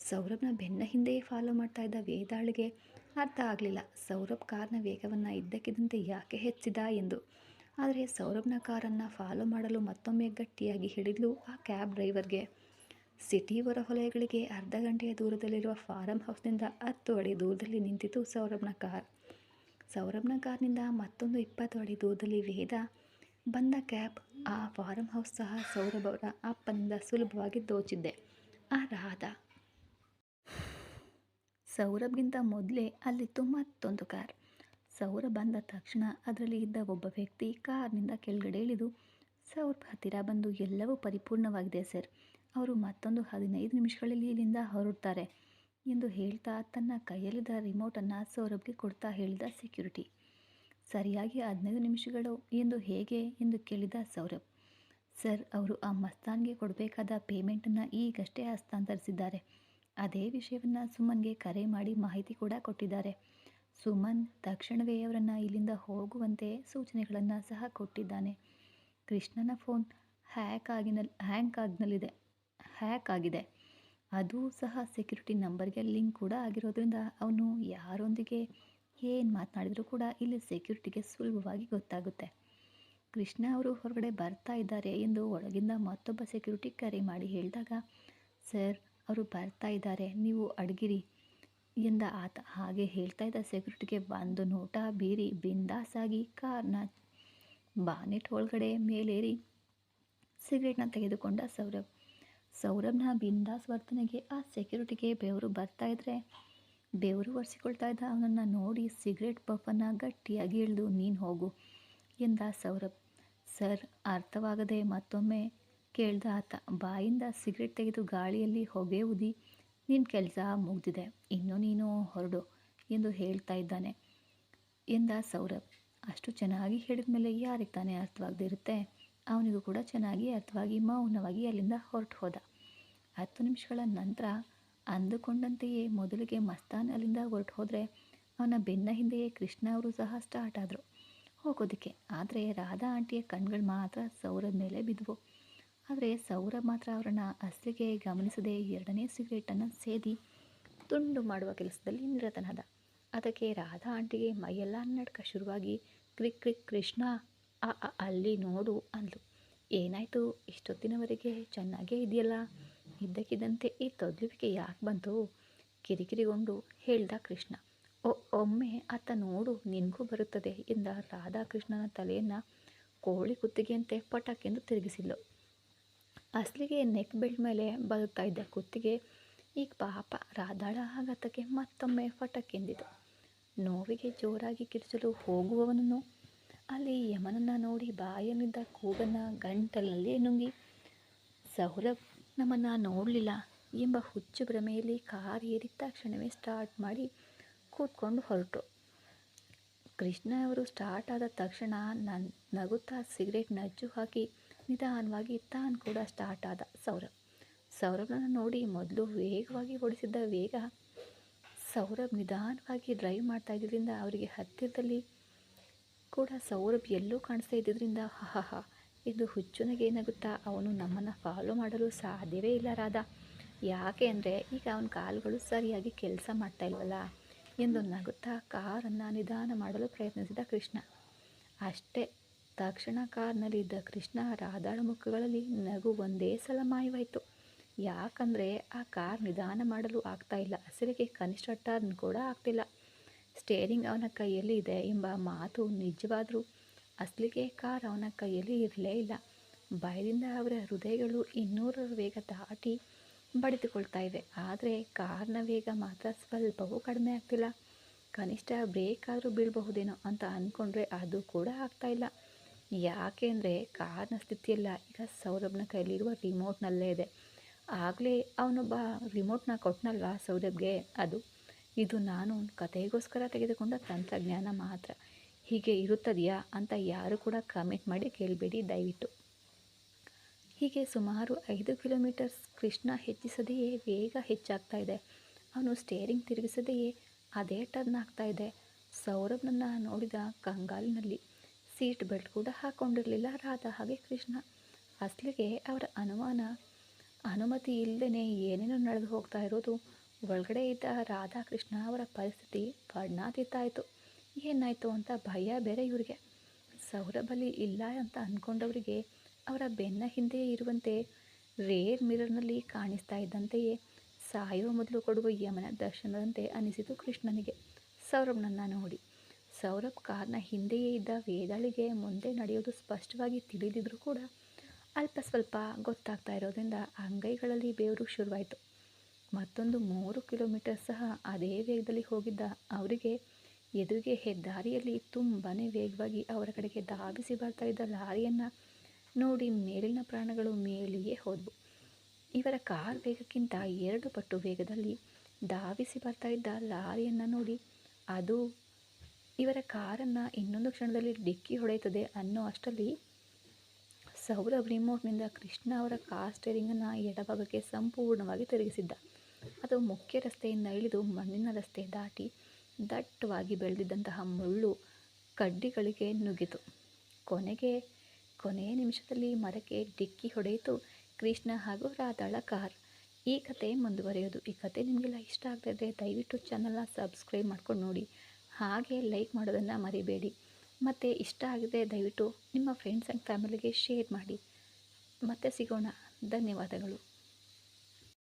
ಸೌರಭ್ನ ಬೆನ್ನ ಹಿಂದೆಯೇ ಫಾಲೋ ಮಾಡ್ತಾ ಇದ್ದ ವೇದಾಳಿಗೆ ಅರ್ಥ ಆಗಲಿಲ್ಲ. ಸೌರಭ್ ಕಾರ್ನ ವೇಗವನ್ನು ಇದ್ದಕ್ಕಿದ್ದಂತೆ ಯಾಕೆ ಹೆಚ್ಚಿದ ಎಂದು. ಆದರೆ ಸೌರಭ್ನ ಕಾರನ್ನು ಫಾಲೋ ಮಾಡಲು ಮತ್ತೊಮ್ಮೆ ಗಟ್ಟಿಯಾಗಿ ಹಿಡಿದ್ಲು ಆ ಕ್ಯಾಬ್ ಡ್ರೈವರ್ಗೆ ಸಿಟಿ ಹೊರವಲಯಗಳಿಗೆ ಅರ್ಧ ಗಂಟೆಯ ದೂರದಲ್ಲಿರುವ ಫಾರಂ ಹೌಸ್ನಿಂದ ಹತ್ತು ಅಡಿ ದೂರದಲ್ಲಿ ನಿಂತಿತು ಸೌರಭ್ನ ಕಾರ್. ಸೌರಭ್ನ ಕಾರ್ನಿಂದ ಮತ್ತೊಂದು ಇಪ್ಪತ್ತು ಅಡಿ ದೂರದಲ್ಲಿ ವೇದ ಬಂದ ಕ್ಯಾಬ್ ಆ ಫಾರಂ ಹೌಸ್ ಸಹ ಸೌರಭ್ ಅವರ ಅಪ್ಪನಿಂದ ಸುಲಭವಾಗಿ ದೋಚಿದ್ದೆ. ಆ ರಾಧಾ ಸೌರಭ್ಗಿಂತ ಮೊದಲೇ ಅಲ್ಲಿತ್ತು ಮತ್ತೊಂದು ಕಾರ್. ಸೌರಭ್ ಬಂದ ತಕ್ಷಣ ಅದರಲ್ಲಿ ಇದ್ದ ಒಬ್ಬ ವ್ಯಕ್ತಿ ಕಾರ್ನಿಂದ ಕೆಳಗಡೆ ಇಳಿದು, ಸೌರಭ್ ಹತ್ತಿರ ಬಂದು ಎಲ್ಲವೂ ಪರಿಪೂರ್ಣವಾಗಿದೆ ಸರ್. ಅವರು ಮತ್ತೊಂದು ಹದಿನೈದು ನಿಮಿಷಗಳಲ್ಲಿ ಇಲ್ಲಿಂದ ಹೊರಡ್ತಾರೆ ಎಂದು ಹೇಳ್ತಾ ತನ್ನ ಕೈಯಲ್ಲಿದ್ದ ರಿಮೋಟನ್ನು ಸೌರಭ್ಗೆ ಕೊಡ್ತಾ ಹೇಳಿದ ಸೆಕ್ಯೂರಿಟಿ ಸರಿಯಾಗಿ ಹದಿನೈದು ನಿಮಿಷಗಳು ಎಂದು ಹೇಗೆ? ಎಂದು ಕೇಳಿದ ಸೌರಭ್. ಸರ್, ಅವರು ಆ ಮಸ್ತಾನ್ಗೆ ಕೊಡಬೇಕಾದ ಪೇಮೆಂಟನ್ನು ಈಗಷ್ಟೇ ಹಸ್ತಾಂತರಿಸಿದ್ದಾರೆ. ಅದೇ ವಿಷಯವನ್ನು ಸುಮನ್ಗೆ ಕರೆ ಮಾಡಿ ಮಾಹಿತಿ ಕೂಡ ಕೊಟ್ಟಿದ್ದಾರೆ. ಸುಮನ್ ತಕ್ಷಣವೇ ಅವರನ್ನು ಇಲ್ಲಿಂದ ಹೋಗುವಂತೆ ಸೂಚನೆಗಳನ್ನು ಸಹ ಕೊಟ್ಟಿದ್ದಾನೆ. ಕೃಷ್ಣನ ಫೋನ್ ಹ್ಯಾಕ್ ಆಗಿನ ಹ್ಯಾಂಕ್ ಆಗಿನಲ್ಲಿದೆ, ಹ್ಯಾಕ್ ಆಗಿದೆ. ಅದು ಸಹ ಸೆಕ್ಯೂರಿಟಿ ನಂಬರ್ಗೆ ಲಿಂಕ್ ಕೂಡ ಆಗಿರೋದ್ರಿಂದ ಅವನು ಯಾರೊಂದಿಗೆ ಏನು ಮಾತನಾಡಿದರೂ ಕೂಡ ಇಲ್ಲಿ ಸೆಕ್ಯೂರಿಟಿಗೆ ಸುಲಭವಾಗಿ ಗೊತ್ತಾಗುತ್ತೆ. ಕೃಷ್ಣ ಅವರು ಹೊರಗಡೆ ಬರ್ತಾ ಇದ್ದಾರೆ ಎಂದು ಒಳಗಿಂದ ಮತ್ತೊಬ್ಬ ಸೆಕ್ಯೂರಿಟಿ ಕರೆ ಮಾಡಿ ಹೇಳಿದಾಗ, ಸರ್ ಅವರು ಬರ್ತಾ ಇದ್ದಾರೆ. ನೀವು ಅಡಗಿರಿ ಎಂದ ಆತ. ಹಾಗೆ ಹೇಳ್ತಾ ಇದ್ದ ಸೆಕ್ಯೂರಿಟಿಗೆ ಒಂದು ನೋಟ ಬೀರಿ ಬಿಂದಾಸಾಗಿ ಕಾರ್ನ ಬಾನೆಟ್ ಒಳಗಡೆ ಮೇಲೇರಿ ಸಿಗರೇಟ್ನ ತೆಗೆದುಕೊಂಡ ಸೌರಭ್. ಸೌರಭ್ನ ಬಿಂದಾಸ್ ವರ್ತನೆಗೆ ಆ ಸೆಕ್ಯೂರಿಟಿಗೆ ಬೆವರು ಬರ್ತಾ ಇದ್ರೆ ಬೆವರು ಒರೆಸಿಕೊಳ್ತಾ ಇದ್ದ ಅವನನ್ನು ನೋಡಿ ಸಿಗರೇಟ್ ಪಫನ್ನು ಗಟ್ಟಿಯಾಗಿ ಇಳಿದು, ನೀನು ಹೋಗು ಎಂದ ಸೌರಭ್. ಸರ್, ಅರ್ಥವಾಗದೆ ಮತ್ತೊಮ್ಮೆ ಕೇಳ್ದ ಆತ, ಬಾಯಿಂದ ಸಿಗರೇಟ್ ತೆಗೆದು ಗಾಳಿಯಲ್ಲಿ ಹೊಗೆ ಉದಿ ನಿನ್ನ ಕೆಲಸ ಮುಗ್ದಿದೆ, ಇನ್ನು ನೀನು ಹೊರಡು ಎಂದು ಹೇಳ್ತಾ ಇದ್ದಾನೆ ಎಂದ ಸೌರಭ್. ಅಷ್ಟು ಚೆನ್ನಾಗಿ ಹೇಳಿದ ಮೇಲೆ ಯಾರಿಗೆ ತಾನೇ ಅರ್ಥವಾಗದೇ ಇರುತ್ತೆ? ಅವನಿಗೂ ಕೂಡ ಚೆನ್ನಾಗಿ ಅರ್ಥವಾಗಿ ಮೌನವಾಗಿ ಅಲ್ಲಿಂದ ಹೊರಟು ಹೋದ. ಹತ್ತು ನಿಮಿಷಗಳ ನಂತರ ಅಂದುಕೊಂಡಂತೆಯೇ ಮೊದಲಿಗೆ ಮಸ್ತಾನ್ ಅಲ್ಲಿಂದ ಹೊರಟು ಹೋದರೆ ಅವನ ಬೆನ್ನ ಹಿಂದೆಯೇ ಕೃಷ್ಣ ಅವರು ಸಹ ಸ್ಟಾರ್ಟ್ ಆದರು. ಹೋಗೋದಕ್ಕೆ. ಆದರೆ ರಾಧಾ ಆಂಟಿಯ ಕಣ್ಗಳು ಮಾತ್ರ ಸೌರಭ್ ಮೇಲೆ ಬಿದ್ದವು ಆದರೆ ಸೌರ ಮಾತ್ರ ಅವರನ್ನು ಅಸಲಿಗೆ ಗಮನಿಸದೆ ಎರಡನೇ ಸಿಗರೇಟನ್ನು ಸೇದಿ ತುಂಡು ಮಾಡುವ ಕೆಲಸದಲ್ಲಿ ನಿರತನಾದ. ಅದಕ್ಕೆ ರಾಧಾ ಆಂಟಿಗೆ ಮೈಯೆಲ್ಲ ನಡ್ಕ ಶುರುವಾಗಿ, ಕ್ರಿಕ್ ಕ್ರಿಕ್, ಕೃಷ್ಣ, ಆ ಅಲ್ಲಿ ನೋಡು ಅಂದ್ಲು. ಏನಾಯಿತು? ಇಷ್ಟೊತ್ತಿನವರೆಗೆ ಚೆನ್ನಾಗೇ ಇದೆಯಲ್ಲ? ಇದ್ದಕ್ಕಿದ್ದಂತೆ ಈ ತೊದಲುವಿಕೆ ಯಾಕೆ ಬಂತು? ಕಿರಿಕಿರಿಗೊಂಡು ಹೇಳ್ದ ಕೃಷ್ಣ. ಒ, ಒಮ್ಮೆ ಆತ ನೋಡು, ನಿನಗೂ ಬರುತ್ತದೆ ಎಂದ ರಾಧಾಕೃಷ್ಣನ ತಲೆಯನ್ನು ಕೋಳಿ ಕುತ್ತಿಗೆಯಂತೆ ಪಟಾಕೆಂದು ತಿರುಗಿಸಿದ್ಲು. ಅಸಲಿಗೆ ನೆಕ್ ಬೆಲ್ಟ್ ಮೇಲೆ ಬದುಕ್ತಾ ಇದ್ದ ಕುತ್ತಿಗೆ ಈಗ ಪಾಪ ರಾಧಾಳ ಆಘಾತಕ್ಕೆ ಮತ್ತೊಮ್ಮೆ ಫಟಕ್ಕೆಂದಿತು ನೋವಿಗೆ ಜೋರಾಗಿ ಕಿರ್ಚಲು ಹೋಗುವವನನ್ನು ಅಲ್ಲಿ ಯಮನನ್ನು ನೋಡಿ ಬಾಯಲ್ಲಿದ್ದ ಕೂಗನ್ನು ಗಂಟಲಲ್ಲಿ ನುಂಗಿ ಸೌರಭ್ ನಮ್ಮನ್ನು ನೋಡಲಿಲ್ಲ ಎಂಬ ಹುಚ್ಚು ಭ್ರಮೆಯಲ್ಲಿ ಕಾರ್ ಏರಿದ ತಕ್ಷಣವೇ ಸ್ಟಾರ್ಟ್ ಮಾಡಿ ಕೂತ್ಕೊಂಡು ಹೊರಟು. ಕೃಷ್ಣ ಅವರು ಸ್ಟಾರ್ಟ್ ಆದ ತಕ್ಷಣ ನನ್ನ ನಗುತ್ತಾ ಸಿಗರೇಟ್ ನಜ್ಜು ಹಾಕಿ ನಿಧಾನವಾಗಿ ತಾನು ಕೂಡ ಸ್ಟಾರ್ಟ್ ಆದ ಸೌರಭ್. ನೋಡಿ ಮೊದಲು ವೇಗವಾಗಿ ಓಡಿಸಿದ್ದ ವೇಗ ಸೌರಭ್ ನಿಧಾನವಾಗಿ ಡ್ರೈವ್ ಮಾಡ್ತಾ ಇದ್ದಿದ್ದರಿಂದ ಅವರಿಗೆ ಹತ್ತಿರದಲ್ಲಿ ಕೂಡ ಸೌರಭ್ ಎಲ್ಲೂ ಕಾಣಿಸ್ತಾ ಇದ್ದಿದ್ದರಿಂದ ಹಹ ಇದು ಹುಚ್ಚುನಗೆ ಏನಾಗುತ್ತಾ ಅವನು ನಮ್ಮನ್ನು ಫಾಲೋ ಮಾಡಲು ಸಾಧ್ಯವೇ ಇಲ್ಲ ರಾಧ. ಯಾಕೆ ಅಂದರೆ ಈಗ ಅವನ ಕಾಲುಗಳು ಸರಿಯಾಗಿ ಕೆಲಸ ಮಾಡ್ತಾ ಇಲ್ವಲ್ಲ ಎಂದು ನಗುತ್ತಾ ಕಾರನ್ನು ನಿಧಾನ ಮಾಡಲು ಪ್ರಯತ್ನಿಸಿದ ಕೃಷ್ಣ. ಅಷ್ಟೇ ತಕ್ಷಣ ಕಾರ್ನಲ್ಲಿದ್ದ ಕೃಷ್ಣ ರಾಧಾಳ ಮುಖಗಳಲ್ಲಿ ನಗು ಒಂದೇ ಸಲ ಮಾಯವಾಯಿತು. ಯಾಕಂದರೆ ಆ ಕಾರ್ ನಿಧಾನ ಮಾಡಲು ಆಗ್ತಾ ಇಲ್ಲ. ಅಸಲಿಗೆ ಕನಿಷ್ಠ ಟರ್ನ್ ಕೂಡ ಆಗ್ತಿಲ್ಲ. ಸ್ಟೇರಿಂಗ್ ಅವನ ಕೈಯಲ್ಲಿ ಇದೆ ಎಂಬ ಮಾತು ನಿಜವಾದರೂ ಅಸಲಿಗೆ ಕಾರ್ ಅವನ ಕೈಯಲ್ಲಿ ಇರಲೇ ಇಲ್ಲ. ಭಯದಿಂದ ಅವರ ಹೃದಯಗಳು ಇನ್ನೂರರ ವೇಗ ದಾಟಿ ಬಡಿದುಕೊಳ್ತಾ ಇವೆ. ಆದರೆ ಕಾರ್ನ ವೇಗ ಮಾತ್ರ ಸ್ವಲ್ಪವೂ ಕಡಿಮೆ ಆಗ್ತಿಲ್ಲ. ಕನಿಷ್ಠ ಬ್ರೇಕ್ ಆದರೂ ಬೀಳಬಹುದೇನೋ ಅಂತ ಅಂದ್ಕೊಂಡ್ರೆ ಅದು ಕೂಡ ಆಗ್ತಾ ಇಲ್ಲ. ಯಾಕೆ ಅಂದರೆ ಕಾರ್ನ ಸ್ಥಿತಿಯೆಲ್ಲ ಈಗ ಸೌರಭ್ನ ಕೈಲಿರುವ ರಿಮೋಟ್ನಲ್ಲೇ ಇದೆ. ಆಗಲೇ ಅವನೊಬ್ಬ ರಿಮೋಟ್ನ ಕೊಟ್ಟನಲ್ವಾ ಸೌರಭ್ಗೆ? ಅದು, ಇದು ನಾನು ಕತೆಗೋಸ್ಕರ ತೆಗೆದುಕೊಂಡ ತಂತ್ರಜ್ಞಾನ ಮಾತ್ರ. ಹೀಗೆ ಇರುತ್ತದೆಯಾ ಅಂತ ಯಾರು ಕೂಡ ಕಮೆಂಟ್ ಮಾಡಿ ಕೇಳಬೇಡಿ ದಯವಿಟ್ಟು. ಹೀಗೆ ಸುಮಾರು ಐದು ಕಿಲೋಮೀಟರ್ಸ್ ಕೃಷ್ಣ ಹೆಚ್ಚಿಸದೆಯೇ ವೇಗ ಹೆಚ್ಚಾಗ್ತಾ ಇದೆ. ಅವನು ಸ್ಟೇರಿಂಗ್ ತಿರುಗಿಸದೆಯೇ ಅದೇ ಟರ್ನ್ ಆಗ್ತಾ ಇದೆ. ಸೌರಭ್ನನ್ನು ನೋಡಿದ ಕಂಗಾಲಿನಲ್ಲಿ ಸೀಟ್ ಬೆಲ್ಟ್ ಕೂಡ ಹಾಕ್ಕೊಂಡಿರಲಿಲ್ಲ ರಾಧಾ ಹಾಗೆ ಕೃಷ್ಣ. ಅಸಲಿಗೆ ಅವರ ಅನುಮಾನ, ಅನುಮತಿ ಇಲ್ಲದೇ ಏನೇನೋ ನಡೆದು ಹೋಗ್ತಾ ಇರೋದು. ಒಳಗಡೆ ಇದ್ದ ರಾಧಾಕೃಷ್ಣ ಅವರ ಪರಿಸ್ಥಿತಿ ಬಣ್ಣಾತೀತಾಯಿತು ಏನಾಯಿತು ಅಂತ ಭಯ ಬೇರೆ ಇವರಿಗೆ. ಸೌರಭಲಿ ಇಲ್ಲ ಅಂತ ಅಂದ್ಕೊಂಡವರಿಗೆ ಅವರ ಬೆನ್ನ ಹಿಂದೆಯೇ ಇರುವಂತೆ ರೇರ್ ಮಿರರ್ನಲ್ಲಿ ಕಾಣಿಸ್ತಾ ಇದ್ದಂತೆಯೇ ಸಾಯುವ ಮೊದಲು ಕೊಡುವ ಯಮನ ದರ್ಶನದಂತೆ ಅನಿಸಿತು ಕೃಷ್ಣನಿಗೆ. ಸೌರಭನನ್ನು ನೋಡಿ. ಸೌರಭ್ ಕಾರ್ನ ಹಿಂದೆಯೇ ಇದ್ದ ವೇದಾಳಿಗೆ ಮುಂದೆ ನಡೆಯೋದು ಸ್ಪಷ್ಟವಾಗಿ ತಿಳಿದಿದ್ರು ಕೂಡ ಅಲ್ಪ ಸ್ವಲ್ಪ ಗೊತ್ತಾಗ್ತಾ ಇರೋದ್ರಿಂದ ಅಂಗೈಗಳಲ್ಲಿ ಬೇವರು ಶುರುವಾಯಿತು. ಮತ್ತೊಂದು ಮೂರು ಕಿಲೋಮೀಟರ್ ಸಹ ಅದೇ ವೇಗದಲ್ಲಿ ಹೋಗಿದ್ದ ಅವರಿಗೆ ಎದುರಿಗೆ ಹೆದ್ದಾರಿಯಲ್ಲಿ ತುಂಬಾ ವೇಗವಾಗಿ ಅವರ ಕಡೆಗೆ ಧಾವಿಸಿ ಬರ್ತಾ ಇದ್ದ ಲಾರಿಯನ್ನು ನೋಡಿ ಮೇಲಿನ ಪ್ರಾಣಗಳು ಮೇಲೆಯೇ ಹೋದವು. ಇವರ ಕಾರ್ ವೇಗಕ್ಕಿಂತ ಎರಡು ಪಟ್ಟು ವೇಗದಲ್ಲಿ ಧಾವಿಸಿ ಬರ್ತಾ ಇದ್ದ ಲಾರಿಯನ್ನು ನೋಡಿ ಅದು ಇವರ ಕಾರನ್ನು ಇನ್ನೊಂದು ಕ್ಷಣದಲ್ಲಿ ಡಿಕ್ಕಿ ಹೊಡೆಯುತ್ತದೆ ಅನ್ನೋ ಅಷ್ಟರಲ್ಲಿ ಸೌರಭ್ ರಿಮೋಟ್ನಿಂದ ಕೃಷ್ಣ ಅವರ ಕಾರ್ ಸ್ಟೇರಿಂಗನ್ನು ಎಡಭಾಗಕ್ಕೆ ಸಂಪೂರ್ಣವಾಗಿ ತಿರುಗಿಸಿದ್ದ. ಅದು ಮುಖ್ಯ ರಸ್ತೆಯಿಂದ ಇಳಿದು ಮಣ್ಣಿನ ರಸ್ತೆ ದಾಟಿ ದಟ್ಟವಾಗಿ ಬೆಳೆದಿದ್ದಂತಹ ಮುಳ್ಳು ಕಡ್ಡಿಗಳಿಗೆ ನುಗ್ಗಿತು. ಕೊನೆಗೆ, ಕೊನೆಯ ನಿಮಿಷದಲ್ಲಿ ಮರಕ್ಕೆ ಡಿಕ್ಕಿ ಹೊಡೆಯಿತು ಕೃಷ್ಣ ಹಾಗೂ ರಾಧಾಳ ಕಾರ್. ಈ ಕತೆ ಮುಂದುವರೆಯೋದು. ಈ ಕತೆ ನಿಮಗೆಲ್ಲ ಇಷ್ಟ ಆಗ್ತಾ ಇದ್ದರೆ ದಯವಿಟ್ಟು ಚಾನಲ್ನ ಸಬ್ಸ್ಕ್ರೈಬ್ ಮಾಡ್ಕೊಂಡು ನೋಡಿ. ಹಾಗೆ ಲೈಕ್ ಮಾಡೋದನ್ನು ಮರಿಬೇಡಿ. ಮತ್ತು ಇಷ್ಟ ಆಗಿದೆ ದಯವಿಟ್ಟು ನಿಮ್ಮ ಫ್ರೆಂಡ್ಸ್ ಆ್ಯಂಡ್ ಫ್ಯಾಮಿಲಿಗೆ ಶೇರ್ ಮಾಡಿ. ಮತ್ತೆ ಸಿಗೋಣ. ಧನ್ಯವಾದಗಳು.